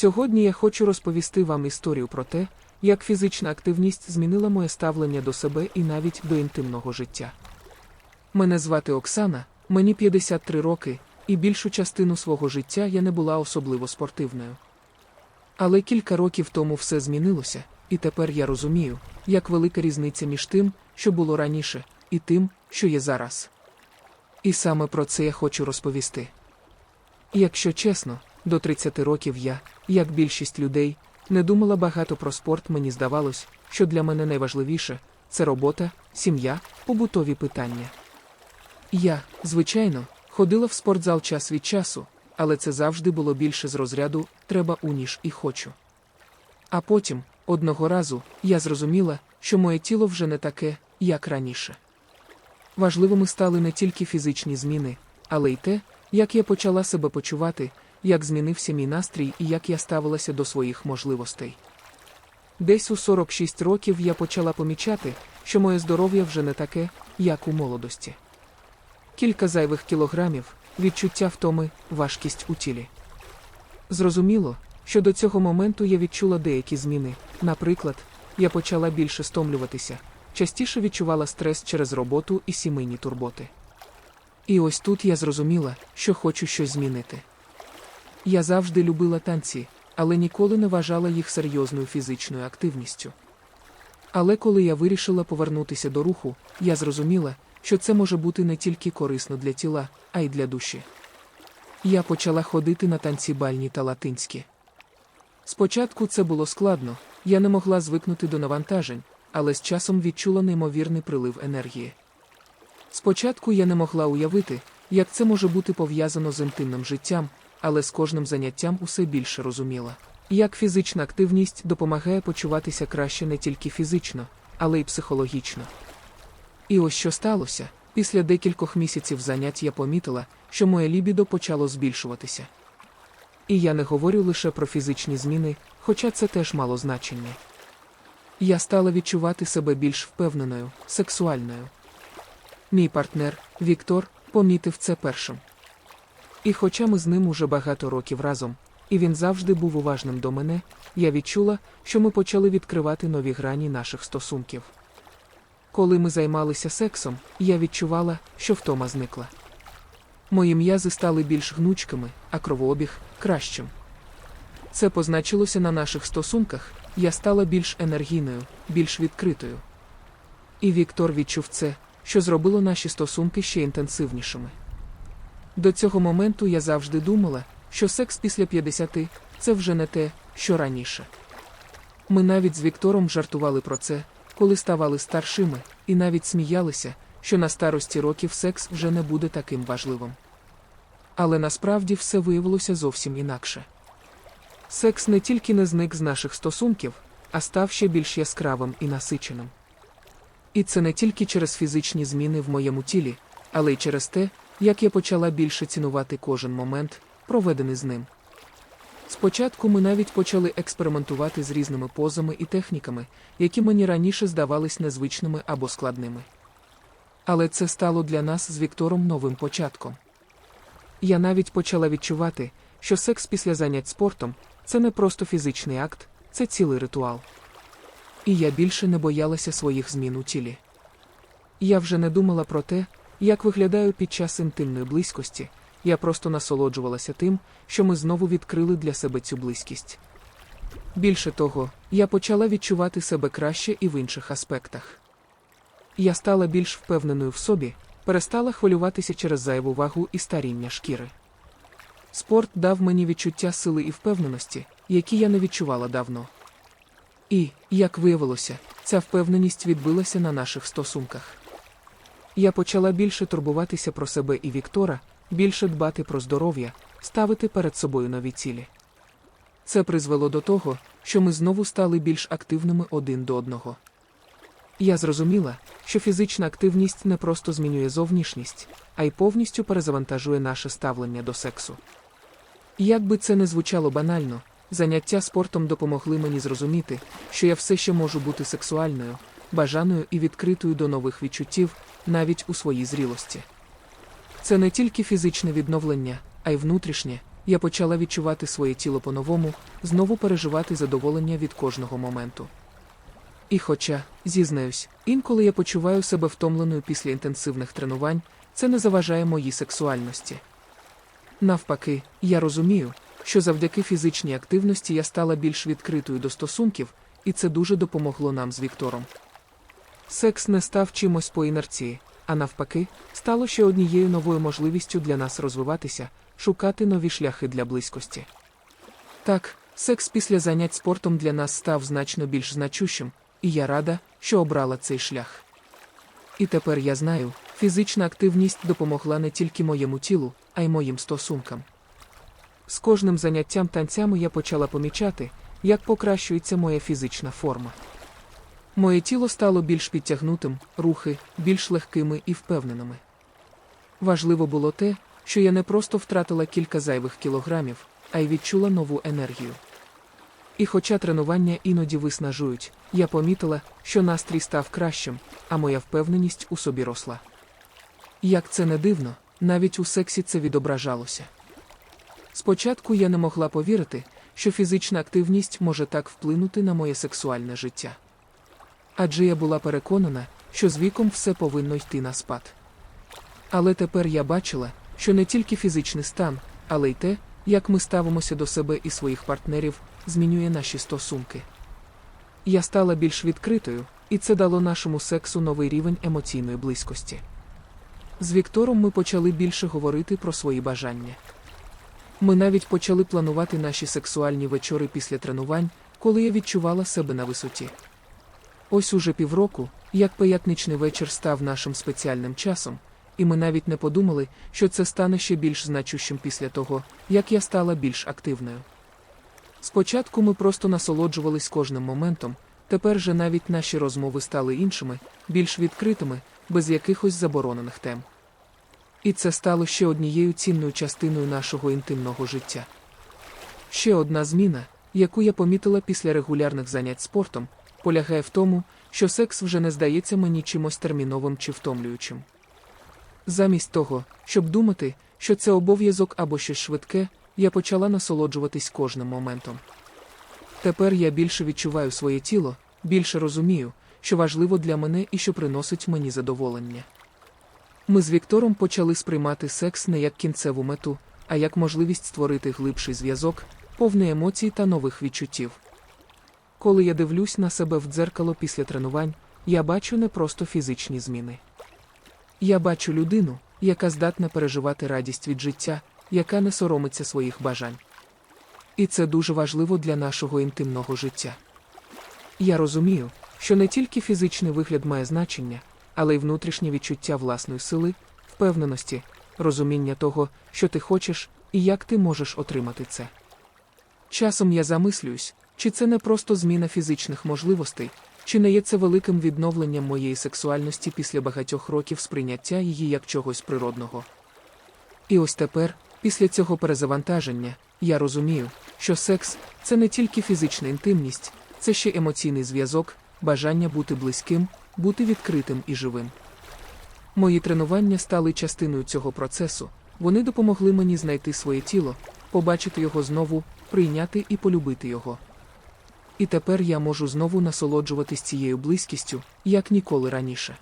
Сьогодні я хочу розповісти вам історію про те, як фізична активність змінила моє ставлення до себе і навіть до інтимного життя. Мене звати Оксана, мені 53 роки, і більшу частину свого життя я не була особливо спортивною. Але кілька років тому все змінилося, і тепер я розумію, як велика різниця між тим, що було раніше, і тим, що є зараз. І саме про це я хочу розповісти. Якщо чесно, до 30 років я, як більшість людей, не думала багато про спорт, мені здавалось, що для мене найважливіше це робота, сім'я, побутові питання. Я, звичайно, ходила в спортзал час від часу, але це завжди було більше з розряду треба у ніж і хочу. А потім, одного разу, я зрозуміла, що моє тіло вже не таке, як раніше. Важливими стали не тільки фізичні зміни, але й те, як я почала себе почувати, як змінився мій настрій і як я ставилася до своїх можливостей. Десь у 46 років я почала помічати, що моє здоров'я вже не таке, як у молодості. Кілька зайвих кілограмів, відчуття втоми, важкість у тілі. Зрозуміло, що до цього моменту я відчула деякі зміни. Наприклад, я почала більше стомлюватися, частіше відчувала стрес через роботу і сімейні турботи. І ось тут я зрозуміла, що хочу щось змінити. Я завжди любила танці, але ніколи не вважала їх серйозною фізичною активністю. Але коли я вирішила повернутися до руху, я зрозуміла, що це може бути не тільки корисно для тіла, а й для душі. Я почала ходити на танці бальні та латинські. Спочатку це було складно, я не могла звикнути до навантажень, але з часом відчула неймовірний прилив енергії. Спочатку я не могла уявити, як це може бути пов'язано з інтимним життям, але з кожним заняттям усе більше розуміла. Як фізична активність допомагає почуватися краще не тільки фізично, але й психологічно. І ось що сталося, після декількох місяців занять я помітила, що моє лібідо почало збільшуватися. І я не говорю лише про фізичні зміни, хоча це теж мало значення. Я стала відчувати себе більш впевненою, сексуальною. Мій партнер, Віктор, помітив це першим. І хоча ми з ним уже багато років разом, і він завжди був уважним до мене, я відчула, що ми почали відкривати нові грані наших стосунків. Коли ми займалися сексом, я відчувала, що втома зникла. Мої м'язи стали більш гнучкими, а кровообіг кращим. Це позначилося на наших стосунках, я стала більш енергійною, більш відкритою. І Віктор відчув це, що зробило наші стосунки ще інтенсивнішими. До цього моменту я завжди думала, що секс після 50 – це вже не те, що раніше. Ми навіть з Віктором жартували про це, коли ставали старшими, і навіть сміялися, що на старості років секс вже не буде таким важливим. Але насправді все виявилося зовсім інакше. Секс не тільки не зник з наших стосунків, а став ще більш яскравим і насиченим. І це не тільки через фізичні зміни в моєму тілі, але й через те, як я почала більше цінувати кожен момент, проведений з ним. Спочатку ми навіть почали експериментувати з різними позами і техніками, які мені раніше здавались незвичними або складними. Але це стало для нас з Віктором новим початком. Я навіть почала відчувати, що секс після занять спортом це не просто фізичний акт, це цілий ритуал. І я більше не боялася своїх змін у тілі. Я вже не думала про те, як виглядаю під час інтимної близькості, я просто насолоджувалася тим, що ми знову відкрили для себе цю близькість. Більше того, я почала відчувати себе краще і в інших аспектах. Я стала більш впевненою в собі, перестала хвилюватися через зайву вагу і старіння шкіри. Спорт дав мені відчуття сили і впевненості, які я не відчувала давно. І, як виявилося, ця впевненість відбилася на наших стосунках. Я почала більше турбуватися про себе і Віктора, більше дбати про здоров'я, ставити перед собою нові цілі. Це призвело до того, що ми знову стали більш активними один до одного. Я зрозуміла, що фізична активність не просто змінює зовнішність, а й повністю перезавантажує наше ставлення до сексу. Як би це не звучало банально, заняття спортом допомогли мені зрозуміти, що я все ще можу бути сексуальною, бажаною і відкритою до нових відчуттів, навіть у своїй зрілості. Це не тільки фізичне відновлення, а й внутрішнє, я почала відчувати своє тіло по-новому, знову переживати задоволення від кожного моменту. І хоча, зізнаюсь, інколи я почуваю себе втомленою після інтенсивних тренувань, це не заважає моїй сексуальності. Навпаки, я розумію, що завдяки фізичній активності я стала більш відкритою до стосунків, і це дуже допомогло нам з Віктором. Секс не став чимось по інерції, а навпаки, стало ще однією новою можливістю для нас розвиватися, шукати нові шляхи для близькості. Так, секс після занять спортом для нас став значно більш значущим, і я рада, що обрала цей шлях. І тепер я знаю, фізична активність допомогла не тільки моєму тілу, а й моїм стосункам. З кожним заняттям танцями я почала помічати, як покращується моя фізична форма. Моє тіло стало більш підтягнутим, рухи більш легкими і впевненими. Важливо було те, що я не просто втратила кілька зайвих кілограмів, а й відчула нову енергію. І хоча тренування іноді виснажують, я помітила, що настрій став кращим, а моя впевненість у собі росла. Як це не дивно, навіть у сексі це відображалося. Спочатку я не могла повірити, що фізична активність може так вплинути на моє сексуальне життя. Адже я була переконана, що з віком все повинно йти на спад. Але тепер я бачила, що не тільки фізичний стан, але й те, як ми ставимося до себе і своїх партнерів, змінює наші стосунки. Я стала більш відкритою, і це дало нашому сексу новий рівень емоційної близькості. З Віктором ми почали більше говорити про свої бажання. Ми навіть почали планувати наші сексуальні вечори після тренувань, коли я відчувала себе на висоті. Ось уже півроку, як п'ятничний вечір став нашим спеціальним часом, і ми навіть не подумали, що це стане ще більш значущим після того, як я стала більш активною. Спочатку ми просто насолоджувались кожним моментом, тепер же навіть наші розмови стали іншими, більш відкритими, без якихось заборонених тем. І це стало ще однією цінною частиною нашого інтимного життя. Ще одна зміна, яку я помітила після регулярних занять спортом, полягає в тому, що секс вже не здається мені чимось терміновим чи втомлюючим. Замість того, щоб думати, що це обов'язок або щось швидке, я почала насолоджуватись кожним моментом. Тепер я більше відчуваю своє тіло, більше розумію, що важливо для мене і що приносить мені задоволення. Ми з Віктором почали сприймати секс не як кінцеву мету, а як можливість створити глибший зв'язок, повний емоцій та нових відчуттів. Коли я дивлюсь на себе в дзеркало після тренувань, я бачу не просто фізичні зміни. Я бачу людину, яка здатна переживати радість від життя, яка не соромиться своїх бажань. І це дуже важливо для нашого інтимного життя. Я розумію, що не тільки фізичний вигляд має значення, але й внутрішнє відчуття власної сили, впевненості, розуміння того, що ти хочеш і як ти можеш отримати це. Часом я замислююсь, чи це не просто зміна фізичних можливостей, чи не є це великим відновленням моєї сексуальності після багатьох років сприйняття її як чогось природного. І ось тепер, після цього перезавантаження, я розумію, що секс це не тільки фізична інтимність, це ще емоційний зв'язок, бажання бути близьким, бути відкритим і живим. Мої тренування стали частиною цього процесу, вони допомогли мені знайти своє тіло, побачити його знову, прийняти і полюбити його. І тепер я можу знову насолоджуватись цією близькістю, як ніколи раніше.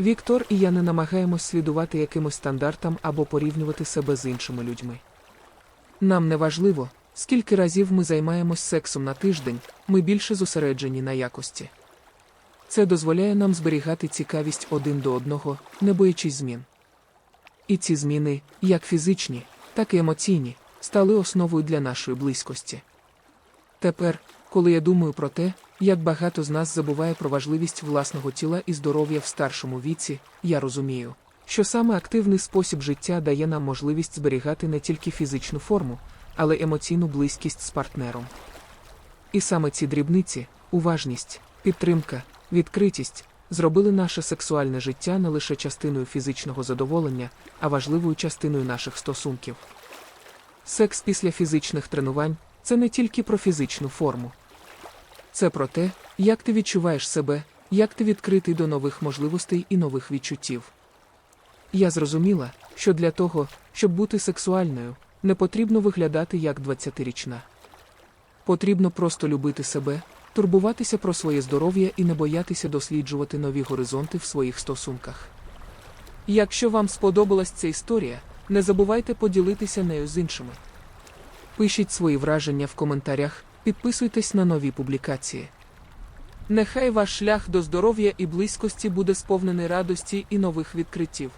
Віктор і я не намагаємось слідувати якимось стандартам або порівнювати себе з іншими людьми. Нам не важливо, скільки разів ми займаємось сексом на тиждень, ми більше зосереджені на якості. Це дозволяє нам зберігати цікавість один до одного, не боячись змін. І ці зміни, як фізичні, так і емоційні, стали основою для нашої близькості. Тепер, коли я думаю про те, як багато з нас забуває про важливість власного тіла і здоров'я в старшому віці, я розумію, що саме активний спосіб життя дає нам можливість зберігати не тільки фізичну форму, але й емоційну близькість з партнером. І саме ці дрібниці, уважність, підтримка, відкритість зробили наше сексуальне життя не лише частиною фізичного задоволення, а важливою частиною наших стосунків. Секс після фізичних тренувань це не тільки про фізичну форму. Це про те, як ти відчуваєш себе, як ти відкритий до нових можливостей і нових відчуттів. Я зрозуміла, що для того, щоб бути сексуальною, Не потрібно виглядати як 20-річна. Потрібно просто любити себе, турбуватися про своє здоров'я і не боятися досліджувати нові горизонти в своїх стосунках. Якщо вам сподобалась ця історія, не забувайте поділитися нею з іншими. Пишіть свої враження в коментарях, підписуйтесь на нові публікації. Нехай ваш шлях до здоров'я і близькості буде сповнений радості і нових відкриттів.